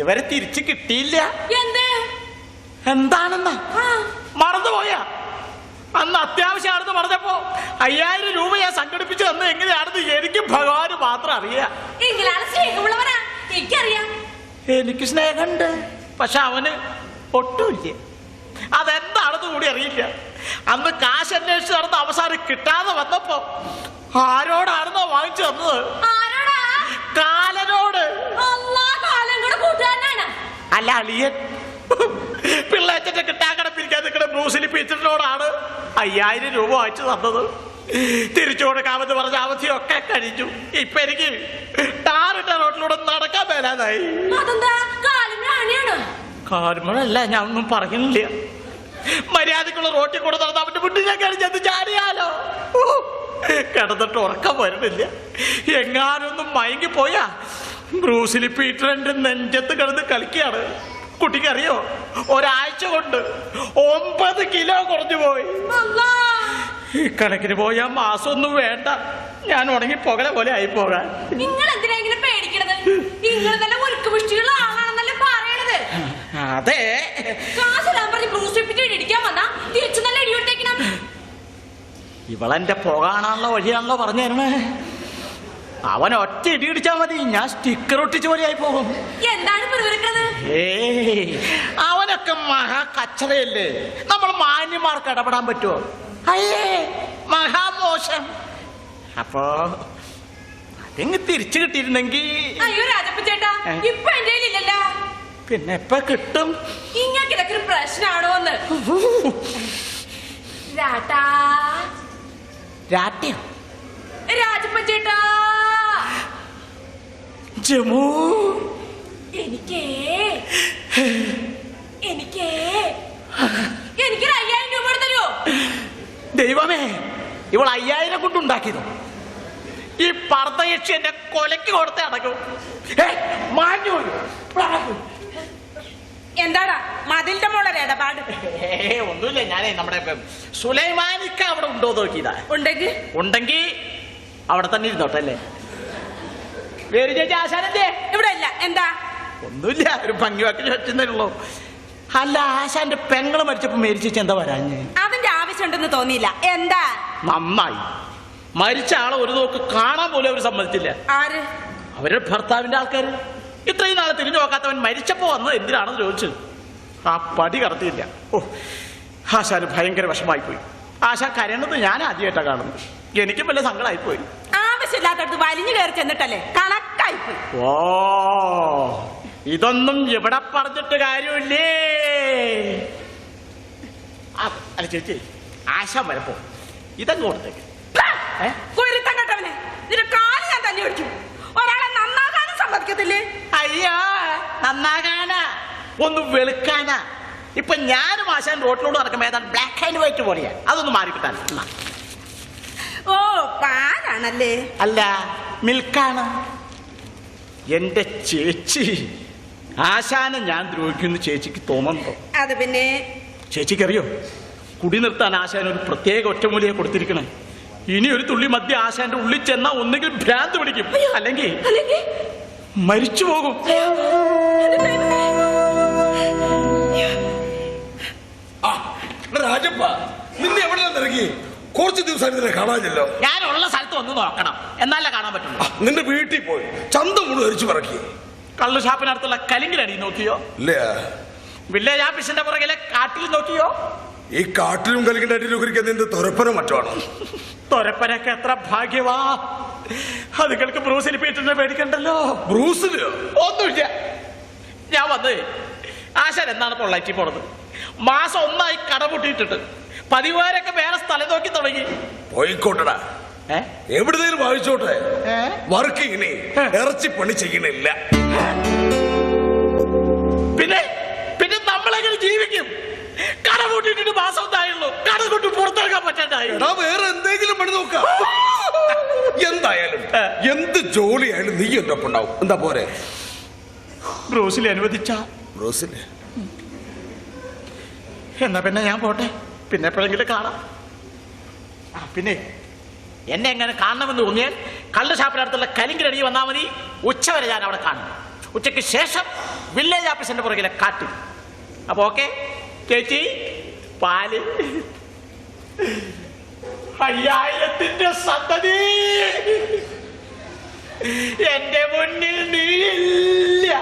ഇതുവരെ തിരിച്ചു കിട്ടിയില്ല. എന്ത്? എന്താണെന്ന്? മറന്നുപോയ. അന്ന് അത്യാവശ്യമാണെന്ന് പറഞ്ഞപ്പോ അയ്യായിരം രൂപ ഞാൻ സംഘടിപ്പിച്ചു തന്നത് എങ്ങനെയാണെന്ന് എനിക്ക് ഭഗവാന് മാത്രം അറിയാം. എനിക്ക് സ്നേഹമുണ്ട് പക്ഷെ അവന് ഒട്ടുമില്ല. അതെന്താണെന്ന് കൂടി അറിയില്ല. അന്ന് കാശ് അന്വേഷിച്ച് നടന്ന അവസാനം കിട്ടാതെ വന്നപ്പോ ആരോടാണെന്നോ വാങ്ങിച്ചു തന്നത് കാലനോട് അല്ലാ കാലം കൂടെ കൂട്ടുകാരനാണ് അല്ല അളിയൻ. പിള്ളേച്ചന്റെ കിട്ടാക്കടപ്പിരിക്കാൻ നിൽക്കുന്ന ബ്രൂസിലി പീറ്ററിനോടാണ് അയ്യായിരം രൂപ വായിച്ചു തന്നത്. തിരിച്ചു കൊടുക്കാമെന്ന് പറഞ്ഞ അവധിയൊക്കെ കഴിഞ്ഞു. ഇപ്പൊ എനിക്ക് ടാറിട്ട റോട്ടിലൂടെ നടക്കാൻ മേലാതായി. രാണിയാണ് കാരണമല്ല ഞാൻ ഒന്നും പറയുന്നില്ല. മര്യാദക്കുള്ള റോട്ടിൽ കൂടെ നടന്ന അവന്റെ മുന്നിൽ ഞാൻ കഴിഞ്ഞത് ചാടിയാലോ? കിടന്നിട്ട് ഉറക്കം വരുന്നില്ല. എങ്ങാനൊന്നും മയങ്ങി പോയാ ബ്രൂസിലി പീറ്ററിന്റെ നെഞ്ചത്ത് കിടന്ന് കളിക്കുകയാണ്. കുട്ടിക്ക് അറിയോ ഒരാഴ്ച കൊണ്ട് ഒമ്പത് കിലോ കുറഞ്ഞു പോയി. കണക്കിന് പോയ മാസം ഒന്നും വേണ്ട. ഞാൻ ഉണങ്ങി പുകല പോലെ ആയി പോകാൻ. നിങ്ങൾ പേടിക്കണത്? നിങ്ങൾ നല്ല ഒരുക്കുപുഷ്ടിയുള്ള ആളാണെന്നല്ലേ പറയണത്. അതെ. പറഞ്ഞ് ബ്രൂസ് ഇടിക്കാൻ വന്നാ തിരിച്ചു നല്ല ഇവളെന്റെ പോകാണുള്ള വഴിയാണല്ലോ പറഞ്ഞു തരണേ. അവൻ ഒറ്റ ഇടി ഇടിച്ചാ മതി. ഞാൻ സ്റ്റിക്കർ ഒട്ടിച്ച് പോലെയായി പോകും. എന്താണ് ഏയ് അവനൊക്കെ മഹാ കച്ചറയല്ലേ. നമ്മൾ മാന്യന്മാർക്ക് ഇടപെടാൻ പറ്റുമോ അയ്യേ മഹാമോശം. അപ്പോ അതെങ്ങ് തിരിച്ചു കിട്ടിയിരുന്നെങ്കിൽ അയ്യോ രാജപ്പ ചേട്ടാ ഏ? ഇപ്പൊ എന്റെ കയ്യിലില്ലല്ലോ. പിന്നെ എപ്പ കിട്ടും? ഇങ്ങക്ക് ഇതൊക്കെ ഒരു പ്രശ്നമാണോ എന്ന് രാട്ടാ. രാട്ടിയോ? രാജപ്പ ചേട്ടാ. ജമൂ എനിക്കേ. എനിക്കേ. എനിക്ക് അയ്യായിരം രൂപ തരുമോ ദൈവമേ ഇവൾ അയ്യായിരം കൊണ്ട് ഉണ്ടാക്കിയത്? ഈ പർദ്ദയക്ഷി എന്റെ കൊലക്ക് കൊടുത്തേ അടക്കും മാഞ്ഞു. എന്താടാ മതിലിന്റെ മോളെ ഇടപാട്? ഒന്നുമില്ല ഞാനേ നമ്മുടെ സുലൈമാനിക്ക അവിടെ ഉണ്ടോ നോക്കിയതാ. ഉണ്ടെങ്കിൽ ഉണ്ടെങ്കിൽ അവിടെ തന്നെ ഇരുന്നോട്ടെ അല്ലേ? വേര് ചേച്ചി ആശാനല്ലേ ഇവിടെ ഇല്ല എന്താ? ഒന്നുമില്ല ഒരു ഭംഗി വാക്കി അല്ല ആശാന്റെ പെങ്ങൾ മരിച്ചപ്പോ മേരിച്ചേച്ചി എന്താ വരാഞ്ഞ്? അതിന്റെ ആവശ്യമുണ്ടെന്ന് തോന്നിയില്ല. എന്താ? നന്നായി. മരിച്ച ആളെ ഒരു നോക്ക് കാണാൻ പോലും അവർ സമ്മതിച്ചില്ല. ആര്? അവരുടെ ഭർത്താവിന്റെ ആൾക്കാര്. ഇത്രയും നാളെ തിരിഞ്ഞു നോക്കാത്തവൻ മരിച്ചപ്പോ വന്നത് എന്തിനാണെന്ന് ചോദിച്ചു ആ പടി കടത്തിയില്ല. ഓ ആശാന് ഭയങ്കര വിഷമായി പോയി ആശാ കരയണത് ഞാൻ ആദ്യമായിട്ടാണ് കാണുന്നത്. എനിക്കും വല്ല സങ്കടമായി പോയി ആവശ്യമില്ലാത്തടത്ത് വലിഞ്ഞു കയറി ചെന്നിട്ടല്ലേ? കണക്കായി ഓ ഇതൊന്നും ഇവിടെ പറഞ്ഞിട്ട് കാര്യമില്ലേ? ആ, അല്ല ചേച്ചി ആശാൻ വരപ്പോ. ഇതങ്ങ് കൊടുത്തേക്ക്. ഏ? കുരുത്തം കെട്ടവനെ. നിന്റെ കാൽ ഞാൻ തല്ലി പിടിക്കും ഒരാളെ നന്നാകാനും സമ്മതിക്കത്തില്ലേ? അയ്യോ നന്നാകാനാ. ഒന്ന് വെളുക്കാനാ. ഇപ്പൊ ഞാനും ആശാൻ റോട്ടിലൂടെ നടക്കുമ്പോ ഏതാണ്? ബ്ലാക്ക് ആൻഡ് വൈറ്റ് പോലെയാ. അതൊന്ന് എന്നാ. ഓ പാലാണല്ലേ? അല്ല മിൽക്കാണ്. എന്റെ ചേച്ചി. ആശാനെ ഞാൻ ദ്രോഹിക്കുന്നു ചേച്ചിക്ക് തോന്നുന്നുണ്ടോ? അത് പിന്നെ? ചേച്ചിക്കറിയോ? കുടി നിർത്താൻ ആശാൻ ഒരു പ്രത്യേക ഒറ്റമൂലിയെ കൊടുത്തിരിക്കണേ. ഇനി ഒരു തുള്ളി മദ്യ ആശാന്റെ ഉള്ളിൽ ചെന്നാ ഒന്നുകിൽ ഭ്രാന്ത് പിടിക്കും. അല്ലെങ്കിൽ അല്ലെങ്കിൽ മരിച്ചു പോകും. രാജപ്പ നിന്നെ എവിടെ ഇറങ്ങി കുറച്ച് ദിവസം നിന്നെ കാണാനില്ലല്ലോ. ഞാനുള്ള സ്ഥലത്ത് വന്ന് നോക്കണം. എന്നാലേ കാണാൻ പറ്റുള്ളൂ. നിന്റെ വീട്ടിൽ പോയി. ചന്ത മുഴുവൻ അരിച്ചു പറക്കി. കള്ളു ഷാപ്പിനടുത്തുള്ള കലിങ്കിലടി നോക്കിയോ? ഇല്ലേ? വില്ലേജ് ആഫീസിന്റെ പുറകിലെ കാട്ടിൽ നോക്കിയോ? ഈ കാട്ടിലും കലിങ്കിന്റെ അടിയിലും കുറിക്കാൻ നിന്റെ തുറപ്പനം മറ്റുമാണ്. തൊരപ്പനൊക്കെ എത്ര ഭാഗ്യവാ. അതുകൾക്ക് ബ്രൂസിൽ പീറ്ററിനെ പേടിക്കണ്ടല്ലോ. ബ്രൂസിൽ ഒന്നുമില്ല. ഞാൻ വന്ന്. ആശാൻ എന്നാണ് പൊള്ളാറ്റി പോണത്? മാസം ഒന്നായി കടപൂട്ടിയിട്ടുണ്ട് പതിവാരൊക്കെ വേറെ സ്ഥലം നോക്കി തുടങ്ങി. പോയിക്കോട്ടടാ? എവിടുന്നേലും വായിച്ചോട്ടെ വർക്ക് ഇനി ഇറച്ചി പണി ചെയ്യണില്ല. പിന്നെ പിന്നെ നമ്മളെങ്ങനെ ജീവിക്കും? കട കൂട്ടിട്ട് മാസം ഉണ്ടായുള്ളൂ കട കൊണ്ട് പുറത്തിറങ്ങാൻ പറ്റാണ്ടായി. വേറെ എന്തെങ്കിലും പണി നോക്കാം. എന്തായാലും എന്ത് ജോലിയായാലും നീ എന്റെ ഒപ്പം ഉണ്ടാവും. എന്താ പോരെ? ബ്രോസിലെ അനുവദിച്ച. ബ്രോസിലെ എന്നാ പിന്നെ ഞാൻ പോട്ടെ. പിന്നെ എപ്പോഴെങ്കിലും കാണാം. ആ പിന്നെ. എന്നെ എങ്ങനെ കാണണമെന്ന് തോന്നിയാൽ കള്ളുഷാപ്പിനടുത്തുള്ള ഷാപ്പിനടുത്തുള്ള കലിങ്കിലടി വന്നാൽ മതി. ഉച്ചവരെ ഞാൻ അവിടെ കാണും. ഉച്ചയ്ക്ക് ശേഷം വില്ലേജ് ഓഫീസിന്റെ പുറകിലെ കാട്ടിൽ. അപ്പൊ ഓക്കെ. ചേച്ചി പാൽ. അയ്യായിരത്തിന്റെ സന്തതി. എന്റെ മുന്നിൽ നീയില്ല.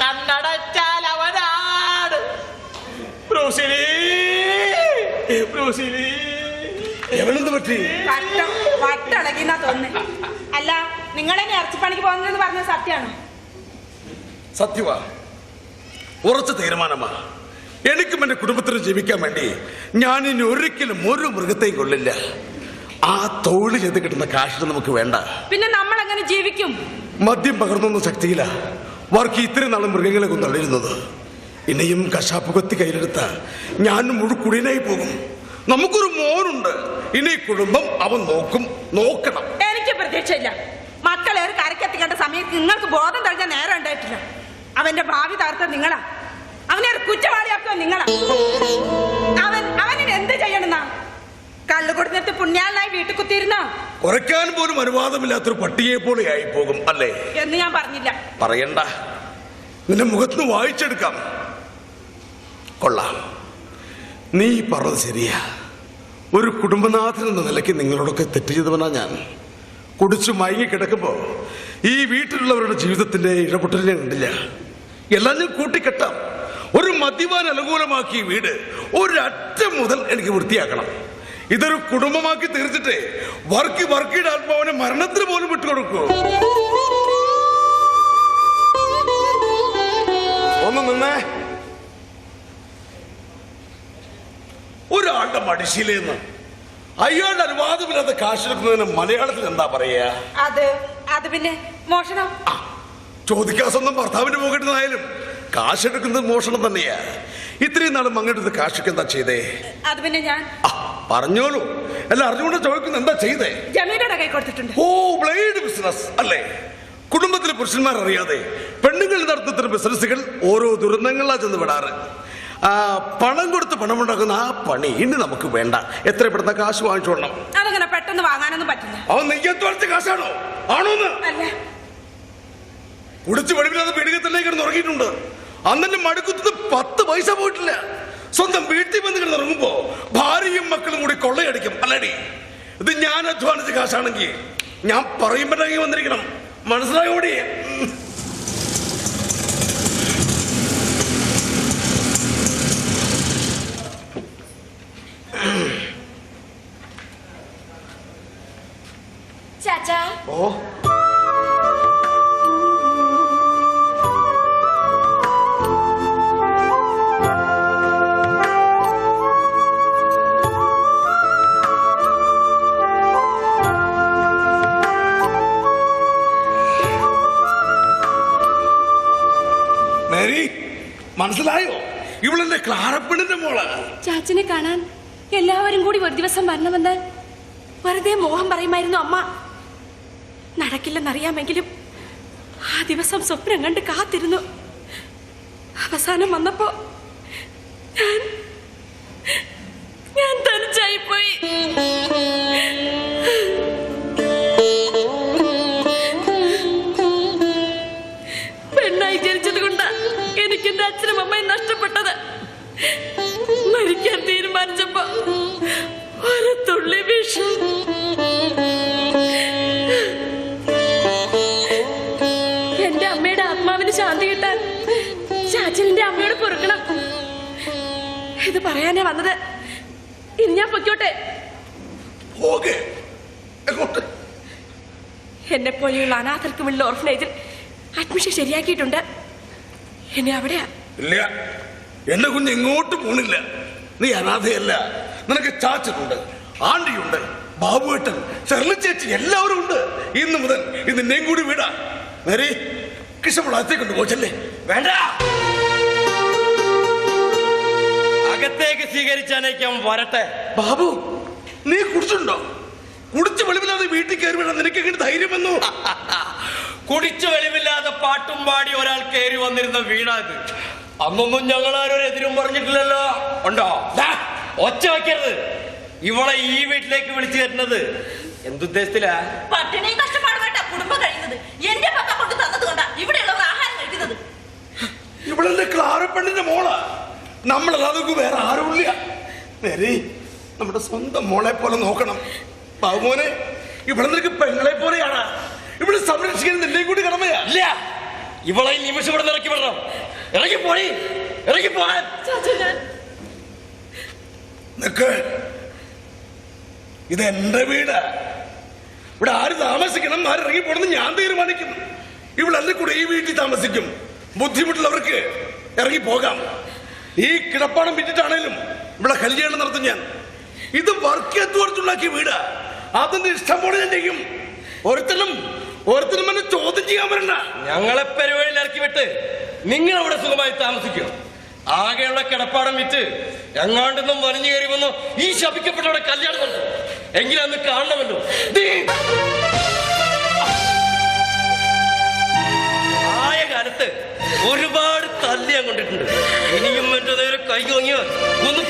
കണ്ണടച്ചാൽ അവനാട് ബ്രൂസിലി. ബ്രൂസിലി. എവളെന്ത് പറ്റി? വട്ടം വട്ടളകിന്നാ തോന്നുന്നു. അല്ല നിങ്ങളെ ഇറച്ചിപ്പണിക്ക് പോകുന്നതെന്ന് പറഞ്ഞ സത്യമാണോ? സത്യവാ. ഉറച്ച തീരുമാനമാ. എനിക്കും എന്റെ കുടുംബത്തിനും ജീവിക്കാൻ വേണ്ടി ഞാൻ ഇനി ഒരിക്കലും ഒരു മൃഗത്തെയും കൊള്ളില്ല. ആ തൊഴിൽ ചെയ്ത് കിട്ടുന്ന കാശിന് നമുക്ക് വേണ്ട. പിന്നെ നമ്മൾ എങ്ങനെ ജീവിക്കും? മദ്യം പകർന്നൊന്നും ശക്തിയില്ല. വർക്ക് ഇത്രയും നാളും മൃഗങ്ങളെ കൊന്നള്ളിരുന്നത് ഇനിയും കശാപ്പ് കൊത്തി കയ്യിലെടുത്ത ഞാൻ മുഴുക്കുടിനായി പോകും. നമുക്കൊരു മോനുണ്ട്. ഇനി കുടുംബം അവൻ നോക്കും. നോക്കണം. എനിക്ക് പ്രതീക്ഷയില്ല. മക്കളെ ഒരു കരക്കെത്തിക്കേണ്ട സമയത്ത് നിങ്ങൾക്ക് ബോധം തെളിഞ്ഞ നേരം ഉണ്ടായിട്ടില്ല. അവന്റെ ഭാവി തകർത്ത നിങ്ങളാ. അവനെ ഒരു കുറ്റവാളിയാക്കുക നിങ്ങളാ. അവൻ അവനിന് എന്ത് ചെയ്യണമെന്നാ? കള്ളുകൊടുന്നിട്ട് പുണ്യാളനായി വീട്ടിൽ കുത്തിയിരുന്നോ? കുറയ്ക്കാൻ പോലും അനുവാദമില്ലാത്തൊരു പട്ടിയെ പോലെ ആയി പോകും അല്ലേ? എന്ന് ഞാൻ പറഞ്ഞില്ല. പറയണ്ട. നിന്റെ മുഖത്ത് വായിച്ചെടുക്കാം. കൊള്ളാം. നീ പറഞ്ഞത് ശരിയാ. ഒരു കുടുംബനാഥൻ എന്ന നിലയ്ക്ക് നിങ്ങളോടൊക്കെ തെറ്റ് ചെയ്തവനാ ഞാൻ. കുടിച്ചു മയങ്ങി കിടക്കുമ്പോ ഈ വീട്ടിലുള്ളവരുടെ ജീവിതത്തിന്റെ ഇടപെട്ടലിനെ കണ്ടില്ല. എല്ലാം ഞാൻ കൂട്ടിക്കെട്ടാം. ഒരു മദ്യപാൻ അനുകൂലമാക്കിയ വീട് ഒരറ്റം മുതൽ എനിക്ക് വൃത്തിയാക്കണം. ഇതൊരു കുടുംബമാക്കി തീർച്ചിട്ട് വർക്കി വർക്കിയുടെ ആത്മാവിനെ മരണത്തിന് പോലും വിട്ടുകൊടുക്കൂ. ഒരാളുടെ മടിശീലെന്ന് അയാളുടെ അനുവാദമില്ലാതെ കാശെടുക്കുന്നതിന് മലയാളത്തിൽ എന്താ പറയാ അത് അത് പിന്നെ മോഷണം. ചോദിക്കാൻ സ്വന്തം ഭർത്താവിന്റെ പോകെട്ടുന്നതായാലും കാശെടുക്കുന്നത് മോഷണം തന്നെയാ. ഇത്രയും നാളും അങ്ങോട്ട് കാശൊക്കെ എന്താ ചെയ്തേ? അത് പിന്നെ ഞാൻ പറഞ്ഞോളൂ. എല്ലാം അറിഞ്ഞുകൊണ്ട് ചോദിക്കുന്നത് എന്താ ചെയ്തേ? ജമീലയുടെ കൈ കൊടുത്തിട്ടുണ്ട്. ഓ ബ്ലേഡ് ബിസിനസ് അല്ലേ? കുടുംബത്തിലെ പുരുഷന്മാർ അറിയാതെ പെണ്ണുങ്ങൾ നടത്തുന്ന ബിസിനസ്സുകൾ ഓരോ ദുരന്തങ്ങളിലാ ചെന്ന് വിടാറ് പണം കൊടുത്ത് പണമുണ്ടാക്കുന്ന ആ പണി ഇനി നമുക്ക് വേണ്ട. എത്ര പെട്ടെന്ന് കാശ് വാങ്ങിച്ചോളണം. അതങ്ങനെ പെട്ടെന്ന് വാങ്ങാനൊന്നും പറ്റില്ല. അവൻ നെയ്യത്ത് കാശാണോ? ആണോന്ന് അല്ല. കുടിച്ച് വെളിവില്ലാതെ പീഡികത്തിലേക്ക് കിടന്ന് ഉറങ്ങിയിട്ടുണ്ട്. അന്നെ മടുക്കുത്തത് പത്ത് പൈസ പോയിട്ടില്ല. സ്വന്തം വീട്ടിൽ വന്ന് കിടന്ന് ഇറങ്ങുമ്പോ ഭാര്യയും മക്കളും കൂടി കൊള്ളയടിക്കും. അല്ലടി ഇത് ഞാൻ അധ്വാനിച്ച കാശാണെങ്കിൽ ഞാൻ പറയുമ്പോഴെങ്കിൽ വന്നിരിക്കണം. മനസ്സിലായോടി? മേരി മനസ്സിലായോ? ഇവളെന്റെ ക്ലാരപ്പെണ്ണിന്റെ മോൾ? ചാച്ചനെ കാണാൻ എല്ലാവരും കൂടി ഒരു ദിവസം വരണമെന്ന് വെറുതെ മോഹം പറയുമായിരുന്നു അമ്മ. നടക്കില്ലെന്നറിയാമെങ്കിലും ആ ദിവസം സ്വപ്നം കണ്ട് കാത്തിരുന്നു. അവസാനം വന്നപ്പോ ഇത് പറയാനാ വന്നത്. ഇനി ഞാൻ പൊയ്ക്കോട്ടെ. എന്നെ പോലെയുള്ള അനാഥർക്കുമുള്ള ഓർഫനേജിൽ അഡ്മിഷൻ ശരിയാക്കിയിട്ടുണ്ട്. എന്നെ അവിടെയാ. ഇല്ല. എന്റെ കുഞ്ഞ് ഇങ്ങോട്ട് പോണില്ല. നീ അനാഥയല്ല. നിനക്ക് ചാച്ചനുണ്ട് ആണ്ടിയുണ്ട് ബാബുവേട്ടൻ ചെറു ചേച്ചി എല്ലാവരും ഉണ്ട്. ഇന്ന് മുതൽ ഇത് നിന്നെയും കൂടി വിടാ. നേരെ കൃഷ്ണപിള്ളത്തേക്ക് കൊണ്ട് പോച്ചല്ലേ. വേണ്ട. അകത്തേക്ക് സ്വീകരിച്ചാനേക്കും വരട്ടെ. ബാബു നീ കുടിച്ചുണ്ടോ കുടിച്ച് വെളിവില്ലാതെ വീട്ടിൽ കയറി വിടാൻ നിനക്ക് എങ്ങനെ ധൈര്യം വന്നു കുടിച്ചു വെളിവില്ലാതെ പാട്ടും പാടി ഒരാൾ കയറി വന്നിരുന്ന വീണത് അന്നൊന്നും ഞങ്ങൾ ആരും എതിരും പറഞ്ഞിട്ടില്ലല്ലോ. ഉണ്ടോ? ഒച്ച വയ്ക്കരുത് ഇവളെ ഈ വീട്ടിലേക്ക് വിളിച്ചു തരുന്നത് എന്തുദ്ദേശത്തിലാ പട്ടിണിയും കഷ്ടപ്പാടുമായിട്ടാ കുടുംബം കഴിയുന്നത്. എന്റെ പക്കം കൊണ്ട് തന്നത് കൊണ്ടാ ഇവിടെയുള്ളവർ പാറപ്പെണ്ണിന്റെ മോൾ? നമ്മളല്ലാതെ വേറെ ആരുമില്ല. നേരെ നമ്മുടെ സ്വന്തം മോളെ പോലെ നോക്കണം. ബാബുമോനെ ഇവിടെ നിനക്ക് പെങ്ങളെ പോലെയാണ് ഇവിടെ സംരക്ഷിക്കുന്നില്ലേ കൂടി കടമയാ. ഇല്ല. ഇവളെ നിമിഷം ഇവിടെ ഇറക്കി വിടണം. ഇറങ്ങി പോയി ഇറങ്ങി പോകാൻ നിക്ക്. ഇത് എന്റെ വീട്. ഇവിടെ ആര് താമസിക്കണം ആര് ഇറങ്ങി പോണെന്ന് ഞാൻ തീരുമാനിക്കും ഇവിടെ കൂടെ ഈ വീട്ടിൽ താമസിക്കും. ബുദ്ധിമുട്ടുള്ളവർക്ക് ഇറങ്ങി പോകാം. ഈ കിടപ്പാടം വിറ്റിട്ടാണേലും ഇവിടെ കല്യാണം നടത്തും ഞാൻ. ഇത് വർക്ക് എത്തുവടുത്തുണ്ടാക്കിയ വീട്. അതിന്റെ ഇഷ്ടം പോലെ ഞാൻ ചെയ്യും. ഓരോരുത്തരും ഓരോരുത്തരും എന്നെ ചോദ്യം ചെയ്യാൻ വരണ്ട. ഞങ്ങളെ പെരുവഴിയിൽ ഇറക്കി വിട്ട് നിങ്ങൾ അവിടെ സുഖമായി താമസിക്കും. ആകെയുള്ള കിടപ്പാടം വിറ്റ് എങ്ങാണ്ടൊന്നും വലിഞ്ഞു കയറി വന്നു ഈ ശപിക്കപ്പെട്ടവിടെ കല്യാണം നടത്തും. അന്ന് കാണണമല്ലോ. ഒരുപാട് തല്ലി ഞാൻ കൊണ്ടിട്ടുണ്ട്. ഇനിയും എന്റെ നേരെ കൈ വാങ്ങിയാൽ ഒന്ന്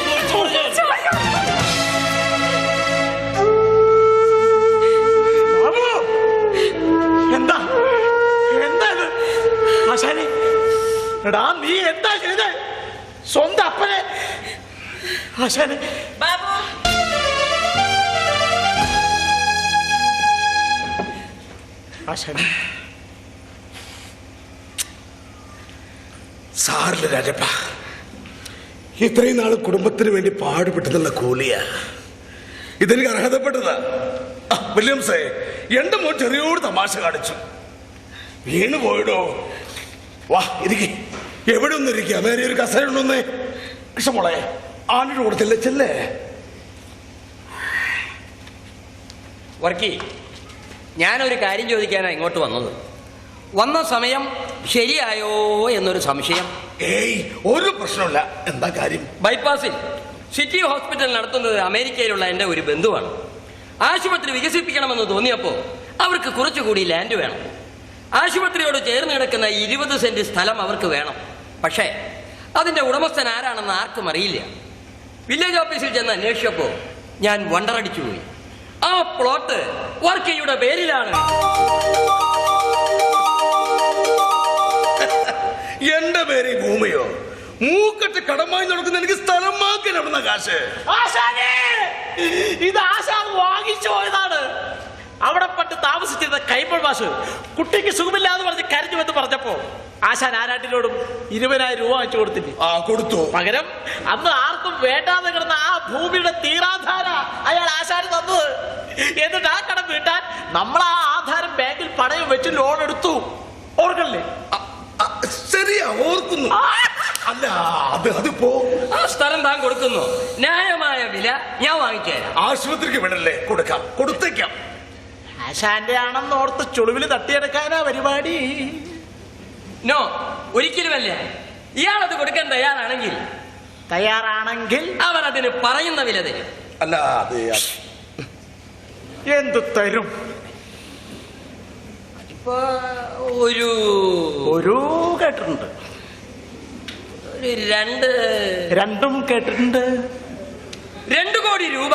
എന്താ? എന്താ ഇത്? ആശാനെ എടാ നീ എന്താ ചെയ്തേ? സ്വന്തം അപ്പനെ. ആശാനെ. ബാബു. ആശാനെ. രാജപ്പ ഇത്രയും നാൾ കുടുംബത്തിന് വേണ്ടി പാടുപെട്ടതുള്ള കൂലിയാ. ഇതെനിക്ക് അർഹതപ്പെട്ടതാ. വില്യംസേ എന്റെ മോൻ ചെറിയോട് തമാശ കാണിച്ചു. വീണ് പോയിടോ. വാ ഇരിക്കെ. എവിടെ ഒന്നും ഇരിക്കുക വേറെ ഒരു കസേര ഉണ്ടോന്നേ. കൃഷ്ണമോളെ ആണിട്ട് കൊടുത്തില്ല ചെല്ലേ വർക്കി ഞാനൊരു കാര്യം ചോദിക്കാനാണ് ഇങ്ങോട്ട് വന്നത്. വന്ന സമയം ശരിയായോ എന്നൊരു സംശയം. ഏയ് ഒരു പ്രശ്നമില്ല എന്താ കാര്യം? ബൈപ്പാസിൽ സിറ്റി ഹോസ്പിറ്റൽ നടത്തുന്നത് അമേരിക്കയിലുള്ള എന്റെ ഒരു ബന്ധുവാണ്. ആശുപത്രി വികസിപ്പിക്കണമെന്ന് തോന്നിയപ്പോൾ അവർക്ക് കുറച്ചുകൂടി ലാൻഡ് വേണം. ആശുപത്രിയോട് ചേർന്ന് കിടക്കുന്ന ഇരുപത് സെന്റ് സ്ഥലം അവർക്ക് വേണം. പക്ഷേ അതിന്റെ ഉടമസ്ഥൻ ആരാണെന്ന് ആർക്കും അറിയില്ല. വില്ലേജ് ഓഫീസിൽ ചെന്ന് അന്വേഷിച്ചപ്പോൾ ഞാൻ വണ്ടറടിച്ചു പോയി. ആ പ്ലോട്ട് വർക്കിയുടെ പേരിലാണ്. കടമായി നടക്കുന്ന എനിക്ക് സ്ഥലം മാക്കി നടന്ന കാശ്? ഇത് ആശാ വാങ്ങിച്ചു പോയതാണ്. അവിടെ പണ്ട് താമസിച്ചിരുന്ന കൈപ്പൾ മാഷ് കുട്ടിക്ക് സുഖമില്ലാന്ന് പറഞ്ഞ് കരഞ്ഞു എന്ന് പറഞ്ഞപ്പോ ആശാൻ ആരാട്ടിനോടും ഇരുപതിനായിരം രൂപ വാങ്ങിച്ചു കൊടുത്തില്ലേ? ആ കൊടുത്തു. പകരം അന്ന് ആർക്കും വേണ്ടാതെ കിടന്ന ആ ഭൂമിയുടെ തീരാധാര അയാൾ ആശാന് തന്നത് എന്നിട്ട് ആ കടം വീട്ടാൻ നമ്മൾ ആ ആധാരം ബാങ്കിൽ പണയം വെച്ച് ലോൺ എടുത്തു. ഓർക്കല്ലേ ശരിയാ ഓർക്കുന്നു. അല്ല അത് അതിപ്പോ ആ സ്ഥലം താൻ കൊടുക്കുന്നു. ന്യായമായ വില ഞാൻ വാങ്ങിച്ചു തരാം. ആശുപത്രിക്ക് വിടല്ലേ? കൊടുക്കാം. കൊടുത്തേക്കാം. ആശാന്റെ ആണെന്ന് ഓർത്ത് ചുളിവിൽ തട്ടിയെടുക്കാനാ പരിപാടി. നോ ഒരിക്കലുമല്ല. ഇയാളത് കൊടുക്കാൻ തയ്യാറാണെങ്കിൽ തയ്യാറാണെങ്കിൽ അവർ അതിന് പറയുന്ന വില തരും. അല്ല അത് എന്ത് തരും? ഇപ്പൊ ഒരു ഒരു കേട്ടിട്ടുണ്ട്. രണ്ട് രണ്ടും കേട്ടിട്ടുണ്ട്. രണ്ടു കോടി രൂപ.